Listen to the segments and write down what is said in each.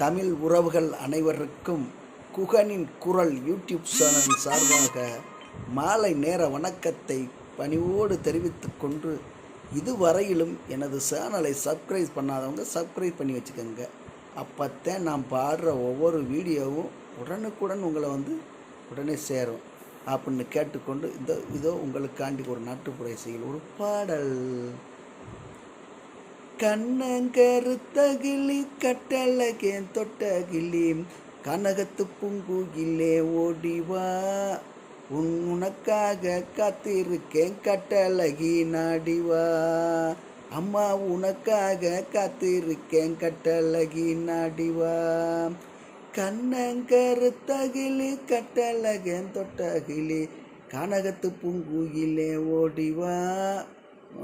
தமிழ் உறவுகள் அனைவருக்கும் குகனின் குரல் யூடியூப் சேனல் சார்பாக மாலை நேர வணக்கத்தை பணிவோடு தெரிவித்து கொண்டு இதுவரையிலும் எனது சேனலை சப்ஸ்கிரைப் பண்ணாதவங்க சப்ஸ்கிரைப் பண்ணி வச்சுக்கோங்க. அப்போத்தான் நான் பாடுற ஒவ்வொரு வீடியோவும் உடனுக்குடன் உங்களை வந்து உடனே சேரும் அப்படின்னு கேட்டுக்கொண்டு இந்த இதோ உங்களுக்காண்டி ஒரு நாட்டுப்புற இசையில் ஒரு பாடல். கண்ணங்கருத்தகிளி கட்டழகேன் தொட்டகிளி கனகத்து பூங்குகிலே ஓடிவா உன் உனக்காக காத்திருக்கேன் கட்டழகி நாடிவா அம்மா உனக்காக காத்திருக்கேன் கட்டழகி நாடிவா கண்ணங்கருத்தகிளி கட்டழகேன் தொட்டகிளி கனகத்து பூங்குகிலே ஓடிவா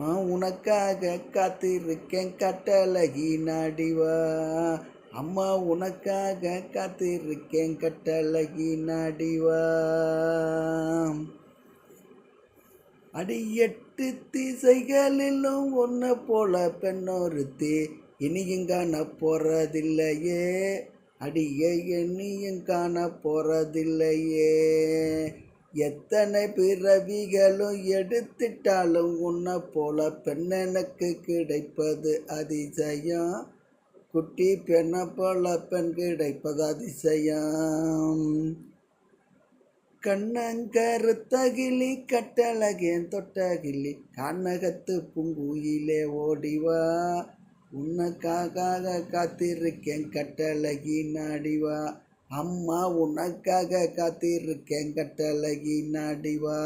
உனக்காக காத்திருக்கேன் கட்டழகி நாடிவா. அம்மா உனக்காக காத்திருக்கேன் கட்டழகி நாடிவா. அடி எட்டு திசைகளிலும் ஒன்ன போல பெண்ணொருத்தி இனியும் காண போறதில்லையே. அடியை எண்ணியும் காண போறதில்லையே. எத்தனை பிறவிகளும் எடுத்துட்டாலும் உன்னை போல பெண்ணனுக்கு கிடைப்பது அதிசயம். குட்டி பெண்ணை போல பெண் கிடைப்பது அதிசயம். கண்ணங்கருத்தகிளி கட்டழகேன் தொட்டகிளி கண்ணகத்து பூங்குயிலே ஓடிவா. உன்னக்காக காத்திருக்கேன் கட்டழகி நாடிவா. அம்மா உனக்காக காத்திருக்கேன் கட்டழகி நாடிவா